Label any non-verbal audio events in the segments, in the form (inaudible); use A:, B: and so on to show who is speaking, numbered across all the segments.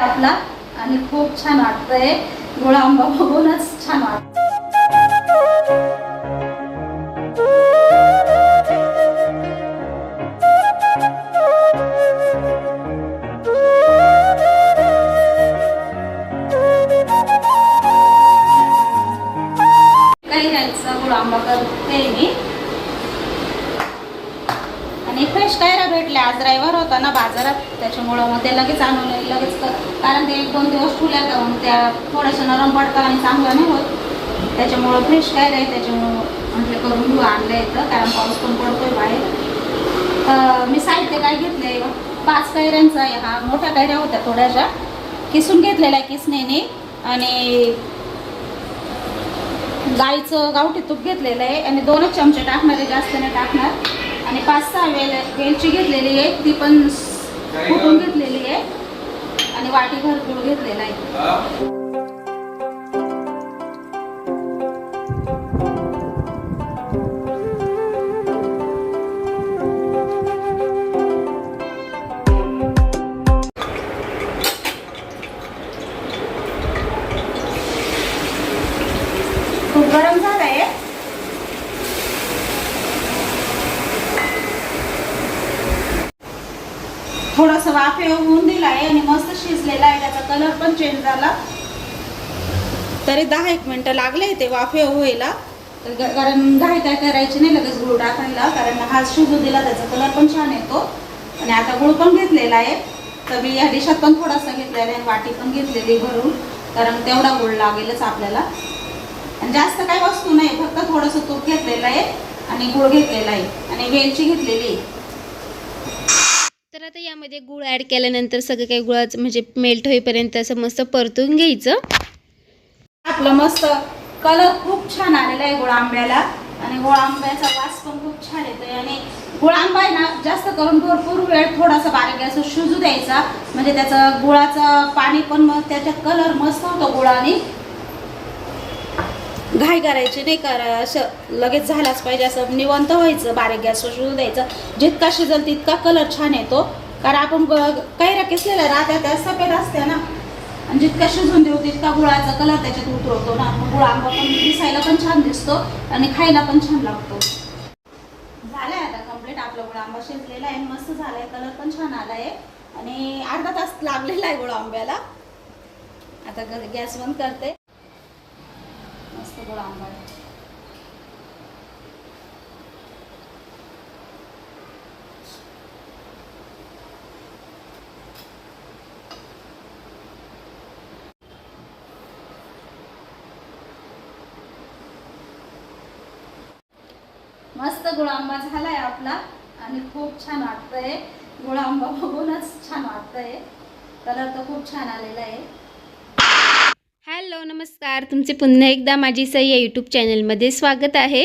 A: आपला आणि खूप छान वाटतंय. गोळा आंबा बघूनच छान वाटत काही राहायचा गोळा आंबा करते मी आणि फ्रेश कायरा भेटले. आज रविवार होता ना बाजारात त्याच्यामुळं मग ते लगेच आणून लगेच कारण ते एक दोन दिवस ठुल्या का मग त्या थोड्याशा नरम पडतात आणि चांगलं नाही होत. त्याच्यामुळं फ्रेश काय आहे त्याच्यामुळं म्हटलं करून घेऊ आणलं येतं कारण पाऊस पण पडतोय बाहेर. तर मी साहित्य काय घेतलंय पाच कैऱ्यांचा आहे हा मोठ्या कैऱ्या होत्या थोड्याशा. किसून घेतलेल्या आहे आणि गाईचं गावठी तूप घेतलेलं आहे. आणि दोनच चमचे टाकणार आहे जास्त नाही टाकणार. आणि पाच सहा वेल वेलची घेतलेली आहे. ती पण कुटून घेतलेली आहे. आणि वाटी भरपूर घेतलेला आहे. थोडस वाफे होऊन दिला आहे आणि मस्त शिजलेला आहे. त्याचा कलर पण चेंज झाला. तरी दहा एक मिनिटं लागले ते वाफे व्हायला तर कारण घाई काय करायची नाही लगेच गुळ टाकायला. कारण हा शिजू दिला त्याचा कलर पण छान येतो. आणि आता गुळ पण घेतलेला आहे. तर मी या डिशात पण थोडासा घेतलेला आहे. आणि वाटी पण घेतलेली भरून. कारण तेवढा गुळ लागेलच आपल्याला. आणि जास्त काही वस्तू नाही फक्त थोडंसं तूप घेतलेलं आहे आणि गुळ घेतलेला आहे. आणि वेलची घेतलेली आहे.
B: तर आता यामध्ये गुळ ॲड केल्यानंतर सगळं काही गुळाचं म्हणजे मेल्ट होईपर्यंत असं मस्त परतून घ्यायचं.
A: आपलं मस्त कलर खूप छान आलेला आहे गोळ आंब्याला. आणि गोळ आंब्याचा वास पण खूप छान येतोय. आणि गोळ आंबा आहे ना जास्त करून भरपूर वेळ थोडासा बारीक असं शिजू द्यायचा. म्हणजे त्याचं गुळाचं पाणी पण मग त्याच्यात कलर मस्त होतो गुळाने. घाई करायची नाही करा असं लगेच झालाच पाहिजे असं निवंत व्हायचं बारीक गॅसवर शिजू द्यायचं. जितका शिजल तितका कलर छान येतो. कारण आपण ग- कैऱ्या किसलेल्या राहत्या त्या सफेद असत्या ना. आणि जितका शिजून देऊ तितका गुळाचा कलर त्याच्यात उतरवतो ना. मग गुळ आंबा पण दिसायला पण छान दिसतो आणि खायला पण छान लागतो. झालाय आता कंप्लीट आपला गुळ आंबा शिजलेला आहे. मस्त झालाय. कलर पण छान आलाय. आणि अर्धा तास लागलेला आहे गुळ आंब्याला. आता गॅस बंद करते. मस्त गुळ मस्त गुळअंबा झालाय आपला आणि खूप छान वाटतंय. गुळंबा बघूनच छान वाटतंय. कलर तर खूप छान आलेला आहे.
B: हॅलो नमस्कार. तुमचे पुन्हा एकदा माझी सई या यूट्यूब चॅनलमध्ये स्वागत आहे.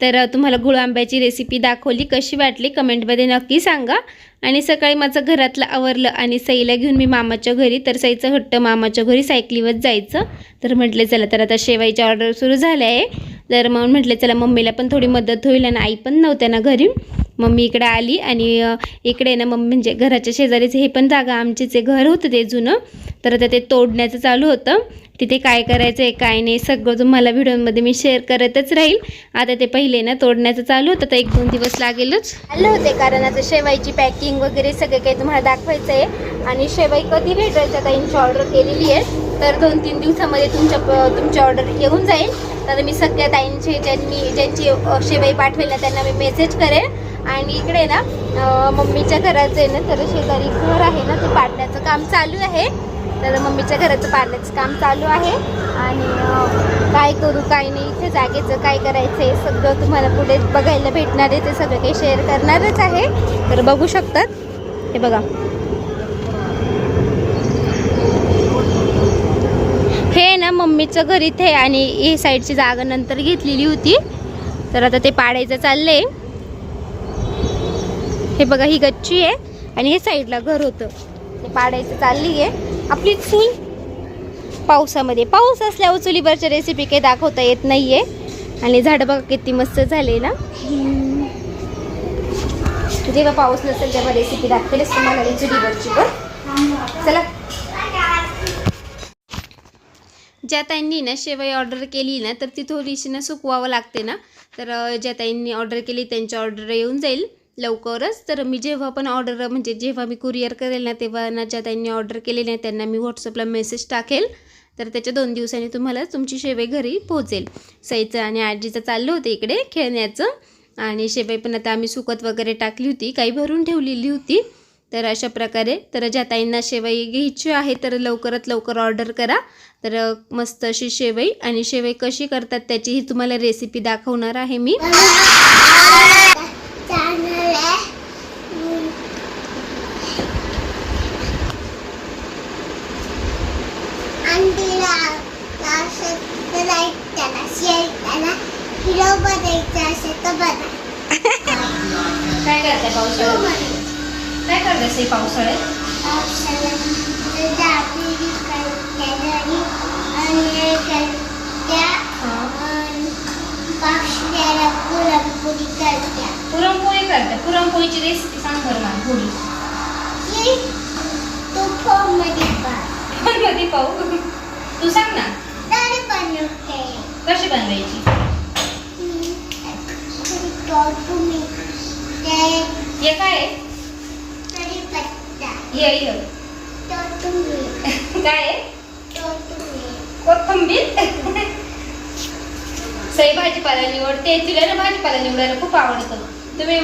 B: तर तुम्हाला गुळ आंब्याची रेसिपी दाखवली कशी वाटली कमेंटमध्ये नक्की सांगा. आणि सकाळी माझं घरातलं आवरलं आणि सईला घेऊन मी मामाच्या घरी तर सईचं हट्ट मामाच्या घरी सायकलीवर जायचं. तर म्हटले चला तर आता शेवाईची ऑर्डर सुरू झाल्या आहे. तर मग म्हटले चला मम्मीला पण थोडी मदत होईल आणि आई पण नव्हत्या ना घरी. मम्मी इकडे आली आणि इकडे ना मम्मी म्हणजे घराच्या शेजारीच हे पण जागा आमचे जे घर होतं ते जुनं तर आता ते तोडण्याचं चालू होतं. तिथे काय करायचं आहे काय नाही सगळं तुम्हाला व्हिडिओमध्ये मी शेअर करतच राहील. आता ते पहिले ना तोडण्याचं चालू होतं तर एक दोन दिवस लागेलच. आलं होते कारण आता शेवायची पॅकिंग वगैरे सगळं काही तुम्हाला दाखवायचं आहे आणि शेवाई कधी भेटायच्या ताईंची ऑर्डर केलेली आहे. तर दोन तीन दिवसामध्ये तुमच्या प- तुमची ऑर्डर येऊन जाईल. तर मी सगळ्या ताईंचे ज्यांनी ज्यांची शेवाई पाठवेल ना त्यांना मी मेसेज करेन. आणि इकडे ना मम्मीच्या घराचं आहे ना तर शेजारी घर आहे ना ते पाडण्याचं काम चालू आहे. तर मम्मीच्या घराचं पाडण्याचं काम चालू आहे. आणि काय करू काय नाही इथे जागेचं काय करायचं आहे सगळं तुम्हाला पुढे बघायला भेटणार आहे ते सगळं काही शेअर करणारच आहे. तर बघू शकतात. हे बघा. हे ना मम्मीचं घर इथे आहे आणि ही साईडची जागा नंतर घेतलेली होती. तर आता ते पाडायचं चाललंय. हे बघा ही गच्ची आहे आणि हे साईडला घर होतं. ते पाडायचं चालली आहे. आपली चूल पावसामध्ये. पाऊस असल्यावर चुलीवरच्या रेसिपी काही दाखवता येत नाही आहे आणि झाडं बघा किती मस्त झाले ना. जेव्हा पाऊस नसेल तेव्हा रेसिपी दाखवेलच तुम्हाला चुलीवरची पण. चला. ज्या ताईंनी ना शेवई ऑर्डर केली ना तर ती थोडीशी ना सुकवावं लागते ना. तर ज्या ताईंनी ऑर्डर केली त्यांची ऑर्डर येऊन जाईल. लवकरच. तर मी जेव्हा पण ऑर्डर म्हणजे जेव्हा मी कुरिअर करेल ना तेव्हा ना ज्या त्यांनी ऑर्डर केलेली आहे त्यांना मी व्हॉट्सअपला मेसेज टाकेल. तर त्याच्या दोन दिवसांनी तुम्हाला तुमची शेवई घरी पोहोचेल. सईचं आणि आजीचं चाललं होतं इकडे खेळण्याचं. आणि शेवई पण आता आम्ही सुकत वगैरे टाकली होती काही भरून ठेवलेली होती. तर अशा प्रकारे तर ज्या ताईंना शेवई घ्यायची आहे तर लवकरात लवकर ऑर्डर करा. तर मस्त अशी शेवई आणि शेवई कशी करतात त्याचीही तुम्हाला रेसिपी दाखवणार आहे मी (laughs)
C: चॅनल आहे आणि तिला असं लाईक करा शेअर करा व्हिडिओ बनायचा असेल तर बना
B: काय करते पावसाळ्यात? काय करते पावसाळ्यात?
C: पुरणपोळी
B: पुरणपोळी करते. पुरणपोळीची रेसिपी सांग बरं मला थोडी
C: तू फोनमध्ये पहा.
B: मध्ये पाहू तू सांग ना. कशी बनवायची?
C: ते
B: हे काय? ये ये काय? कोथिंबीर? सई भाजीपाला निवडते. तिला ना भाजीपाला निवडायला खूप आवडतं. तुम्ही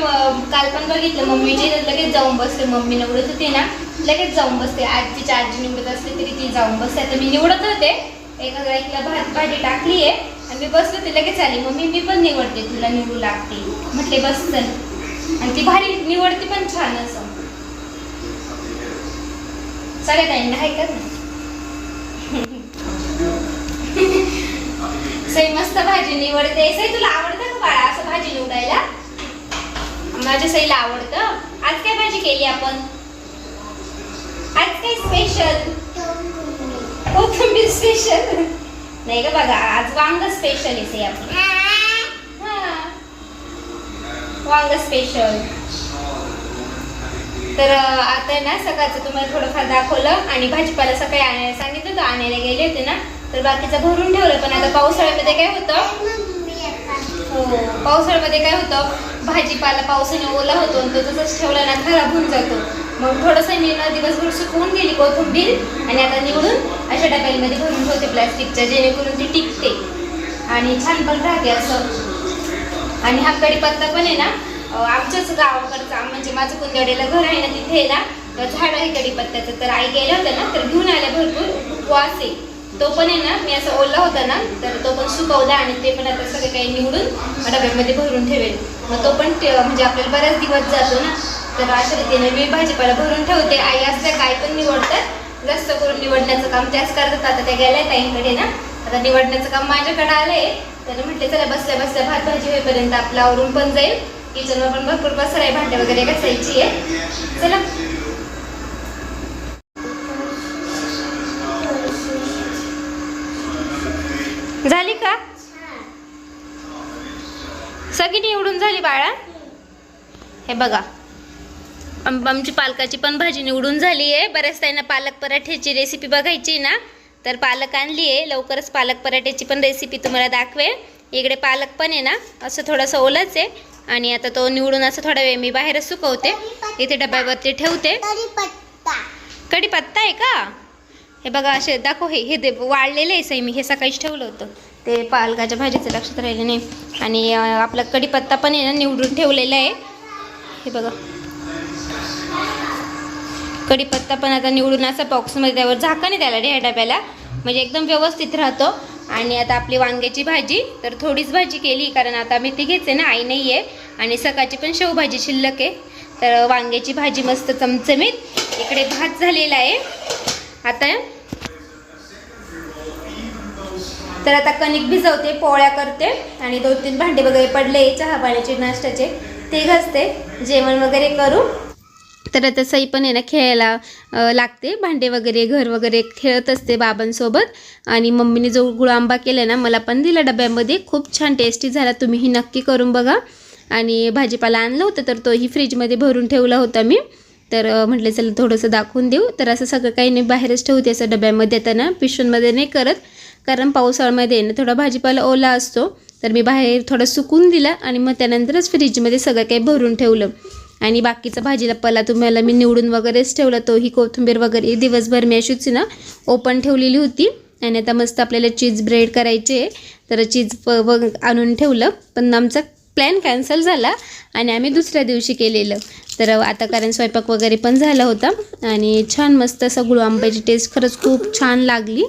B: काल पण बघितलं मम्मीची लगेच जाऊन बसते मम्मी निवडत होती ना लगेच जाऊन बसते. आज तिची आजी निवडत असली तरी ती जाऊन बसते. आता मी निवडत होते. एका गाईला भात भाजी टाकली आहे आणि मी बसलो ती लगेच आली. मम्मी मी पण निवडते. तुला निवडू लागते. म्हटले बस चल. आणि ती भारी निवडते पण छान असं. सगळ्या ताईंना आहे का ना सई मस्त भाजी निवडते. सई तुला आवडतं का बाळा असं भाजी निवडायला? माझ्या सईला आवडतं. आज काय भाजी केली आपण? आज काय स्पेशल
C: तो
B: कोथिंबीर स्पेशल नाही का बघा आज वांग स्पेशल आहे सई आपली. वांग स्पेशल तर आता ना सकाळचं तुम्हाला थोडंफार दाखवलं आणि भाजीपाला सकाळी आणायला सांगितलं होतं आणायला गेले होते ना. तर बाकीचं भरून ठेवलं पण आता पावसाळ्यामध्ये काय होतं? हो पावसाळ्यामध्ये काय होतं? भाजीपाला पावसाने ओला होतो आणि तो तसंच ठेवला ना खराब होऊन जातो. मग थोडंसं मी ना दिवसभर सुकवून गेली कोथिंबीर आणि आता निवडून अशा डब्यामध्ये भरून ठेवते प्लॅस्टिकच्या जेणेकरून ती टिकते. आणि छान पण राहते असं. आणि हा कढीपत्ता पण आहे ना आमच्याच गावाकडचा म्हणजे माझं कुंदवडेला घर आहे ना तिथे ना तर झाड आहे कढीपत्त्याचं तर आई गेल्या होत्या ना तर घेऊन आल्या भरपूर. उपवास आहे. तो पण आहे ना मी असं ओला होता ना तर तो पण सुकवला आणि ते पण आता सगळं काही निवडून डब्यामध्ये भरून ठेवेल. मग तो पण म्हणजे आपल्याला बऱ्याच दिवस जातो ना तर अशा रीतीने मी भाजीपाला भरून ठेवते. आई असल्या काय पण निवडतात जास्त करून निवडण्याचं काम त्याच करतात. आता त्या गेल्या ताईंकडे ना आता निवडण्याचं काम माझ्याकडे आलंय. तर म्हटले चला बसल्या बसल्या भात भाजी होईपर्यंत आपला आवरून पण जाईल. किचनवर पण भरपूर पसर आहे भांडे वगैरे घासायची आहे. चला. झाली का? सगळी निवडून झाली बाळा? हे बघा. आमची पालकाची पण भाजी निवडून झाली आहे. बऱ्याच त्यांना पालक पराठ्याची रेसिपी बघायची ना? तर पालक आणली आहे. लवकरच पालक पराठ्याची पण रेसिपी तुम्हाला दाखवेल. इकडे पालक पण आहे ना असं थोडंसं ओलंच आहे. आणि आता तो निवडून असं थोडा वेळ मी बाहेरच सुकवते. इथे डब्यावरती ठेवते.
C: कढीपत्ता.
B: आहे का? हे बघा असे दाखव हे हे दे वाळलेलं आहे सई मी हे सकाळीच ठेवलं होतं. ते पालकाच्या भाजीचं लक्षात राहिलं नाही. आणि आपला कढीपत्ता पण आहे ना निवडून ठेवलेला आहे. हे बघा. कढीपत्ता पण आता निवडून असं बॉक्समध्ये त्यावर झाकण आहे त्याला ह्या डब्याला. म्हणजे एकदम व्यवस्थित राहतो. आणि आता आपली वांग्याची भाजी तर थोडीच भाजी केली कारण आता मी ती घेते ना आई नाही आहे आणि सकाळची पण शेवभाजी शिल्लक आहे. तर वांग्याची भाजी मस्त चमचमीत. इकडे भात झालेला आहे. आता तर आता कणिक भिजवते पोळ्या करते. आणि दोन तीन भांडे वगैरे पडले चहा पाण्याचे नाश्त्याचे. ते घासते. जेवण वगैरे करू. तर तसंही पण आहे ना खेळायला लागते. भांडे वगैरे घर वगैरे खेळत असते बाबांसोबत. आणि मम्मीने जो गुळ आंबा केला ना मला पण दिला डब्यामध्ये. खूप छान टेस्टी झाला. तुम्हीही नक्की करून बघा. आणि भाजीपाला आणलं होतं तर तोही फ्रीजमध्ये भरून ठेवला होता मी. तर म्हटलं चला थोडंसं दाखवून देऊ. तर असं सगळं काही नाही बाहेरच ठेवते असं डब्यामध्ये. आता ना नाही करत. कारण पावसाळ्यामध्ये ना थोडा भाजीपाला ओला असतो. तर मी बाहेर थोडं सुकून दिला आणि मग त्यानंतरच फ्रीजमध्ये सगळं काही भरून ठेवलं. आणि बाकीचा भाजीला पला तुम्हाला मी निवडून वगैरेच ठेवला. तो ही कोथिंबीर वगैरे दिवसभर मी अशीच ना ओपन ठेवलेली होती. आणि आता मस्त आपल्याला चीज ब्रेड करायचे आहे. तर चीज प व आणून ठेवलं. पण आमचा प्लॅन कॅन्सल झाला आणि आम्ही दुसऱ्या दिवशी केलेलं. तर आता कारण स्वयंपाक वगैरे पण झाला होता. आणि छान मस्त असा गुळ आंब्याची टेस्ट खरंच खूप छान लागली.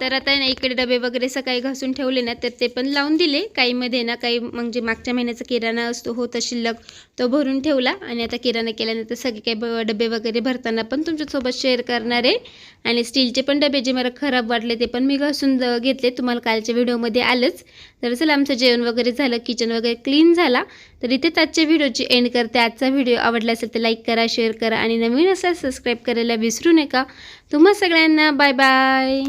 B: तर आता ना इकडे डबे वगैरे सकाळी घासून ठेवले ना तर ते पण लावून दिले. काहीमध्ये ना काही म्हणजे मागच्या महिन्याचा किराणा असतो होता शिल्लक तो भरून ठेवला. आणि आता किराणा केल्यानंतर सगळे काही ब- डबे वगैरे भरताना पण तुमच्यासोबत शेअर करणार आहे. आणि स्टीलचे पण डबे जे मला खराब वाटले ते पण मी घासून घेतले. तुम्हाला कालच्या व्हिडिओमध्ये आलंच. तर चला आमचं जेवण वगैरे झालं किचन वगैरे क्लीन झाला. तर इथे आजच्या व्हिडिओची एंड करते. आजचा व्हिडिओ आवडला असेल तर लाईक करा शेअर करा. आणि नवीन असेल सबस्क्राईब करायला विसरू नका. तुम्हा सगळ्यांना बाय बाय